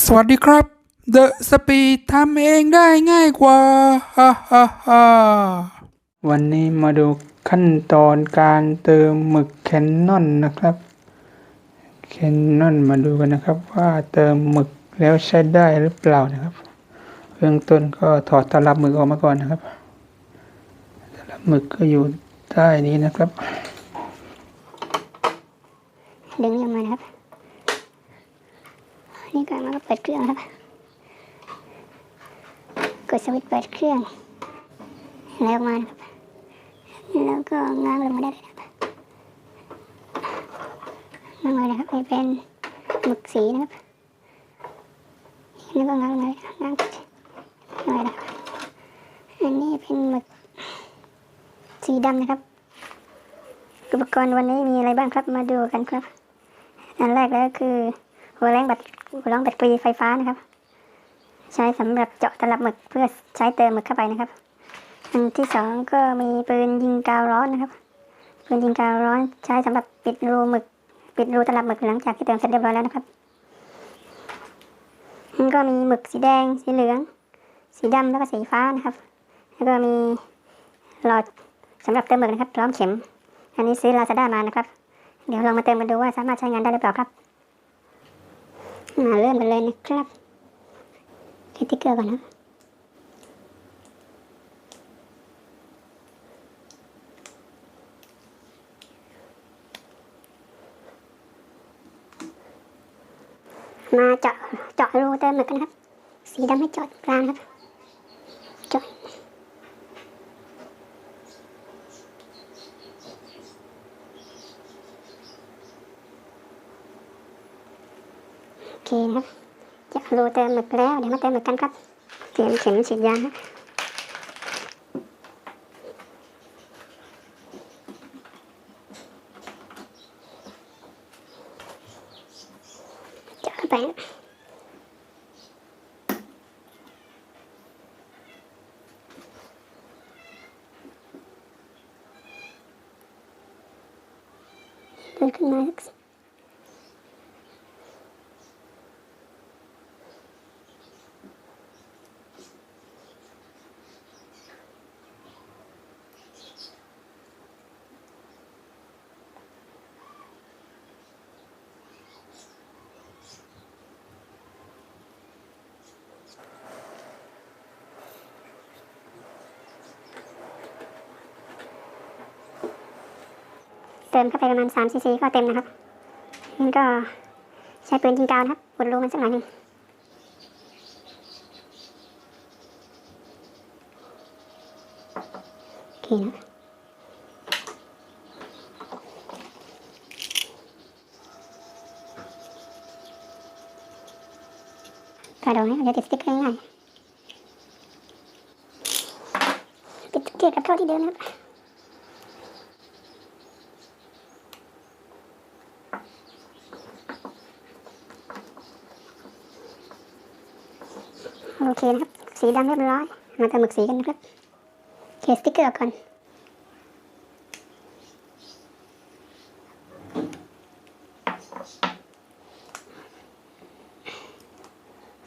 สวัสดีครับ The Speed ทำเองได้ง่ายกว่าฮ่าฮ่าฮ่าวันนี้มาดูขั้นตอนการเติมหมึกแคนนอนนะครับแคนนอนมาดูกันนะครับ ว่าเติมหมึกแล้วใช้ได้หรือเปล่านะครับเบื้องต้นก็ถอดตลับหมึกออกมาก่อนนะครับตลับหมึกก็อยู่ใต้นี้นะครับ ดึงออกมานะครับ นี่ก็มันก็เปิดเครื่องครับ กดสวิตช์เปิดเครื่อง แล้วมาครับ แล้วก็ง้างลงมาได้เลยครับง้างเลยนะครับนี่เป็นหมึกสีนะครับแล้วก็ง้างลงมาเลยง้างเลยนะครับอันนี้เป็นหมึกสีดำนะครับ อุปกรณ์วันนี้มีอะไรบ้างครับมาดูกันครับ อันแรกเลยก็คือ หัวแรงบัตรหัวแรงแบตเตอรี่ไฟฟ้านะครับ ใช้สำหรับเจาะตลับหมึกเพื่อใช้เติมหมึกเข้าไปนะครับอันที่สองก็มีปืนยิงกาวร้อนนะครับปืนยิงกาวร้อนใช้สำหรับปิดรูหมึก ปิดรูตลับหมึกหลังจากที่เติมเสร็จเรียบร้อยแล้วนะครับมันก็มีหมึกสีแดง สีเหลือง สีดำแล้วก็สีฟ้านะครับ แล้วก็มีหลอดสำหรับเติมหมึกนะครับพร้อมเข็ม อันนี้ซื้อลาซาด้ามานะครับ เดี๋ยวลองมาเติมกันดูว่าสามารถใช้งานได้หรือเปล่าครับ มาเริ่มกันเลยนะครับติดติ๊กเกอร์ก่อนนะมาเจาะเจาะรูเติมหมึกกันครับ สีดำให้เจาะกลางครับ เจาะ โอเค นะครับจะรูเติมหมึกแล้วเดี๋ยวมาเติมหมึกกันครับเตรียมเข็มฉีดยาครับเจาะเข้าไปนะ เติมเข้าไปประมาณ3ซีซีก็เต็มนะครับนี่ก็ใช้ปืนยิงกาวนะครับอุดรูมันสักหน่อยหนึงโอเคนะกระโดดให้มันจะติดสติ๊กเกอร์ง่ายติดสติ๊กเกอร์กับเท่าที่เดิมนะครับ โอเคนะครับ สีดำเรียบร้อย มาเติมหมึกสีกันนะครับเคสติ๊กเกอร์ก่อน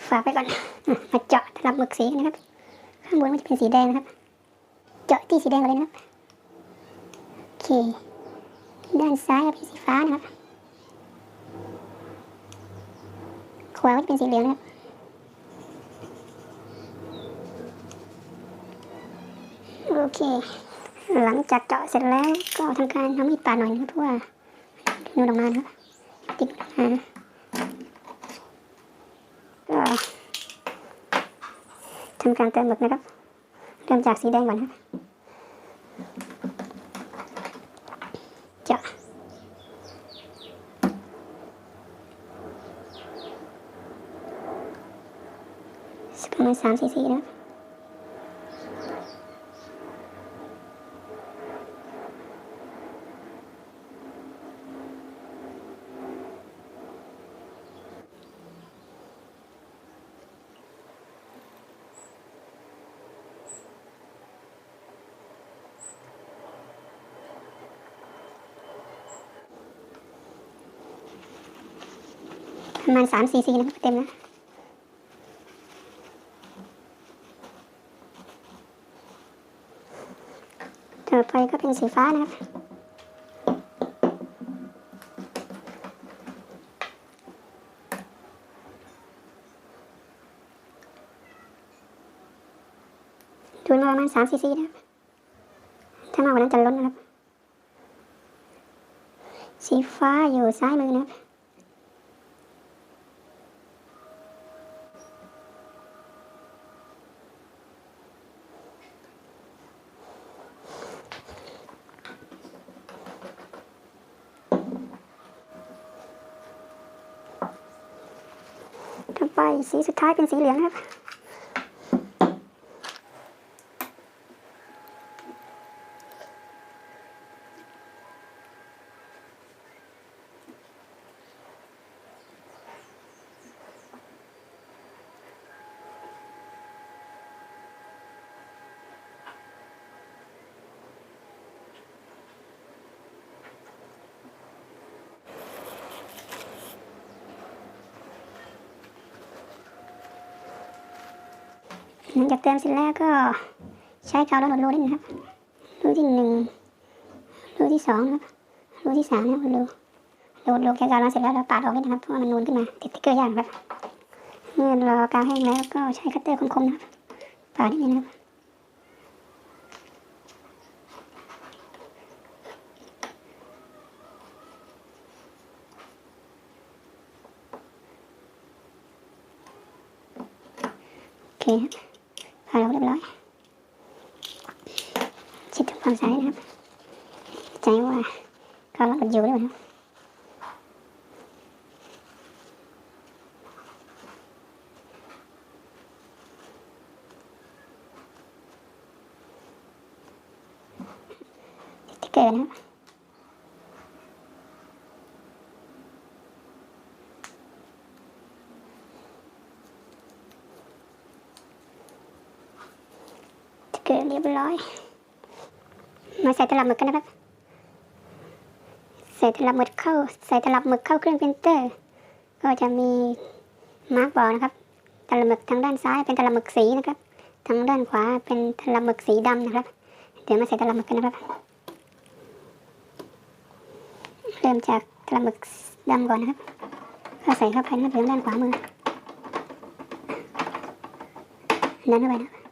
ฝากไปก่อน มาเจาะตลับหมึกสีนะครับ ข้างบนมันจะเป็นสีแดงนะครับ เจาะที่สีแดงก่อนเลยนะครับ โอเค ด้านซ้ายก็เป็นสีฟ้านะครับ ขวาก็จะเป็นสีเหลืองนะครับ โอเค หลังจากเจาะเสร็จแล้วก็ทำการทำมีดปาดหน่อยนะครับเพราะว่านูนออกมานะครับติดอ่าก็ทำการเติมหมึกนะครับ เริ่มจากสีแดงก่อนนะเจาะสกประมาณสามซีซีนะครับ ประมาณสามซีซีนะเต็มแล้วต่อไปก็เป็นสีฟ้านะครับดูนประมาณสามซีซีนะถ้ามากกว่านั้นจะล้นนะครับ สีฟ้าอยู่ซ้ายมือนะครับ สีสุดท้ายเป็นสีเหลืองครับ หลังจากเติมเสร็จแล้วก็ใช้กาวแล้วหดรูเล่นนะครับ รูที่หนึ่งรูที่สองครับรูที่สามนะครับรูรูรูแค่กาวแล้วเสร็จแล้วเราปาดออกเลยนะครับเพราะมันนูนขึ้นมาติดติ๊กเกอร์ยากครับ เมื่อรอกาวแห้งแล้วก็ใช้คัตเตอร์คมๆนะครับปาดนิดนึงนะครับโอเคครับ ร้อยชิดทำความสะอาดนะครับใจว่าก็รับมันอยู่ด้วยนะบสติ๊กเกอร์นะครับ เรียบร้อย มาใส่ตลับหมึกกันนะครับ ใส่ตลับหมึกเข้า ใส่ตลับหมึกเข้าเครื่องพิมพ์เตอร์ ก็จะมีมาร์กบอกนะครับ ตลับหมึกทางด้านซ้ายเป็นตลับหมึกสีนะครับ ทางด้านขวาเป็นตลับหมึกสีดำนะครับ เดี๋ยวมาใส่ตลับหมึกกันนะครับ เริ่มจากตลับหมึกดำก่อนนะครับก็ใส่เข้าไปนะครับทางด้านขวามือดันเข้าไปนะครับ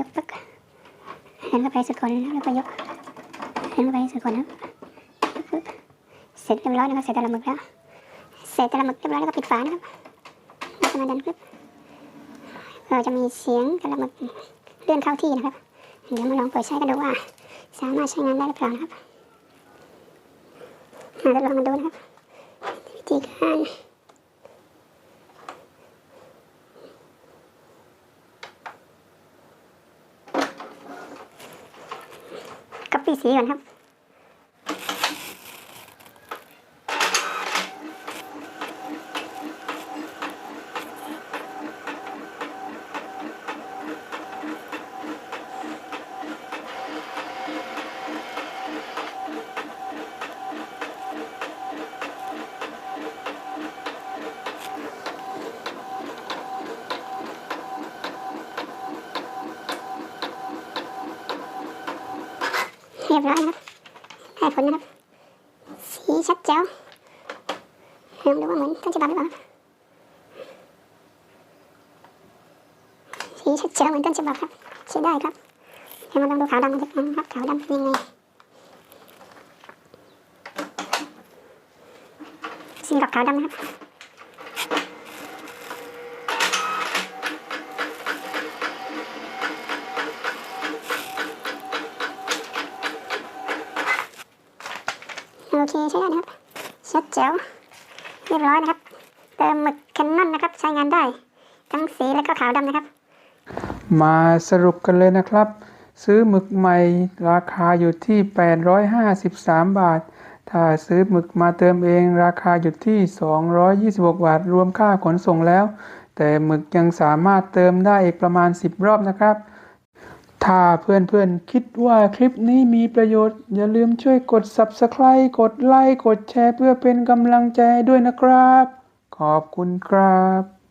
ยกปักหันเข้าไปสุดคนแล้วแล้วก็ยกหันเข้าไปสุดคนนะเสร็จเรียบร้อยนะครับเสร็จตะละหมึกแล้วเสร็จตะละหมึกเรียบร้อยแล้วก็ปิดฝานะครับแล้วก็มาดันปึ๊บเราจะมีเสียงตะละหมึกเลื่อนเข้าที่นะครับเดี๋ยวมาลองเปิดใช้กันดูว่า สามารถใช้งานได้หรือเปล่านะครับมาทดลองมาดูนะครับวิธีการ ปีสีก่อนครับ เรียบร้อยนะครับได้ผลนะครับสีชัดแจ๋วลองดูว่าเหมือนต้นฉบับหรือเปล่าครับสีชัดแจ๋วเหมือนต้นฉบับครับใช้ได้ครับเดี๋ยวมาลองดูขาวดำกันสักครั้งครับขาวดำเป็นยังไงสีดอกขาวดำนะครับ โอเคใช้ได้นะครับชัดแจ๋วเรียบร้อยนะครับ เติมหมึกแคนนอนนะครับ ใช้งานได้ ทั้งสีและก็ขาวดำนะครับ มาสรุปกันเลยนะครับ ซื้อหมึกใหม่ราคาอยู่ที่ 853 บาท ถ้าซื้อหมึกมาเติมเองราคาอยู่ที่ 226 บาท รวมค่าขนส่งแล้ว แต่หมึกยังสามารถเติมได้อีกประมาณ 10 รอบนะครับ ถ้าเพื่อนๆ คิดว่าคลิปนี้มีประโยชน์ อย่าลืมช่วยกด Subscribe กดไลค์ กดแชร์เพื่อเป็นกำลังใจด้วยนะครับ ขอบคุณครับ